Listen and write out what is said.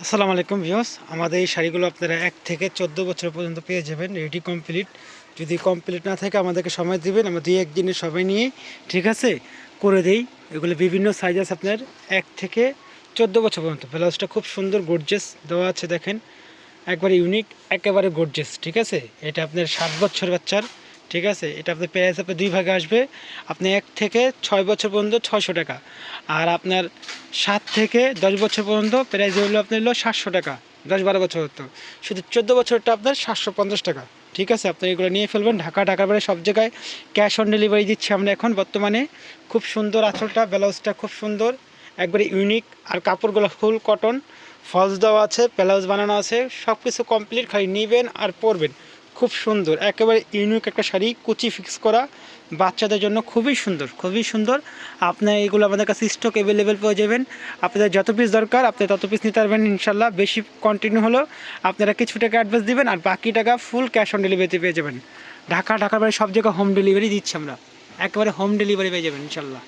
আসসালামু আলাইকুম ভিউস আমাদের এই শাড়িগুলো আপনারা এক থেকে চোদ্দ বছর পর্যন্ত পেয়ে যাবেন রেডি কমপ্লিট যদি কমপ্লিট না থাকে, আমাদেরকে সময় দিবেন। আমরা দুই একদিনের সবাই নিয়ে, ঠিক আছে, করে দেই। এগুলো বিভিন্ন সাইজ আছে আপনার, এক থেকে চোদ্দ বছর পর্যন্ত। ব্লাউজটা খুব সুন্দর গর্জেস দেওয়া আছে, দেখেন। একবারে ইউনিক একেবারে গর্জেস ঠিক আছে? এটা আপনার সাত বছর বাচ্চার ঠিক আছে? এটা আপনার প্রাইস আপনার দুই ভাগে আসবে। আপনি এক থেকে ছয় বছর পর্যন্ত ছয়শো টাকা। আর আপনার সাত থেকে দশ বছর পর্যন্ত প্রাইস হলো আপনার হলো সাতশো টাকা, দশ বারো বছর হতো। শুধু চোদ্দ বছরটা আপনার সাতশো পঞ্চাশ টাকা। ঠিক আছে? আপনি এগুলো নিয়ে ফেলবেন। ঢাকা, ঢাকার বাইরে সব জায়গায় ক্যাশ অন ডেলিভারি দিচ্ছি আমরা এখন। বর্তমানে খুব সুন্দর আঁচলটা, ব্লাউজটা খুব সুন্দর। একবারে ইউনিক আর কাপড়গুলো ফুল কটন ফলস দেওয়া আছে, ব্লাউজ বানানো আছে। সব কিছু কমপ্লিট খালি নেবেন আর পরবেন। খুব সুন্দর। একেবারে ইউনিক একটা শাড়ি, কুচি ফিক্স করা। বাচ্চাদের জন্য খুবই সুন্দর খুবই সুন্দর। আপনার এগুলো আমাদের কাছে স্টক অ্যাভেলেবেল পেয়ে যাবেন। আপনাদের যত পিস দরকার, আপনি তত পিস নিতে পারবেন ইনশাল্লাহ বেশি কন্টিনিউ হলো, আপনারা কিছু টাকা অ্যাডভান্স দিবেন আর বাকি টাকা ফুল ক্যাশ অন ডেলিভারিতে পেয়ে যাবেন। ঢাকা, ঢাকার বাইরে সব জায়গায় হোম ডেলিভারি দিচ্ছি আমরা। একেবারে হোম ডেলিভারি পেয়ে যাবেন ইনশাল্লাহ